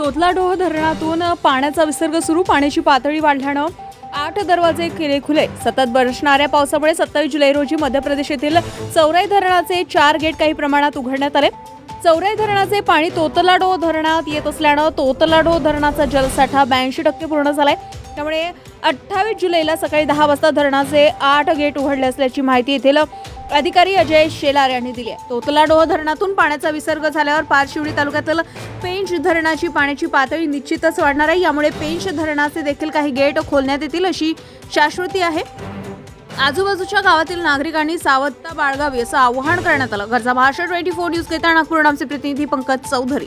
तोतलाडोह धरणातून पाण्याचा विसर्ग सुरू पाण्याची पातळी वाढल्यानं आठ दरवाजे केले खुले. सतत बरसणाऱ्या पावसामुळे सत्तावीस जुलै रोजी मध्य प्रदेश येथील चौराई धरणाचे चार गेट काही प्रमाणात उघडण्यात आले. चौराई धरणाचे पाणी तोतलाडो धरणात येत असल्यानं तोतलाडो धरणाचा जलसाठा ब्याऐंशी टक्के पूर्ण झालाय. त्यामुळे अठ्ठावीस जुलैला सकाळी दहा वाजता धरणाचे आठ गेट उघडले असल्याची माहिती येथील अधिकारी अजय शेलार यांनी दिली आहे. तोतलाडोह धरणातून पाण्याचा विसर्ग झाल्यावर पारशिवडी तालुक्यातील पेंच धरणाची पाण्याची पातळी निश्चितच वाढणार आहे. यामुळे पेंच धरणाचे देखील काही गेट खोलण्यात येतील अशी शाश्वती आहे. आजूबाजूच्या गावातील नागरिकांनी सावधता बाळगावी असं आवाहन करण्यात आलं. घरचा भाषा ट्वेंटी फोर न्यूज घेताना नागपूर आमचे प्रतिनिधी पंकज चौधरी.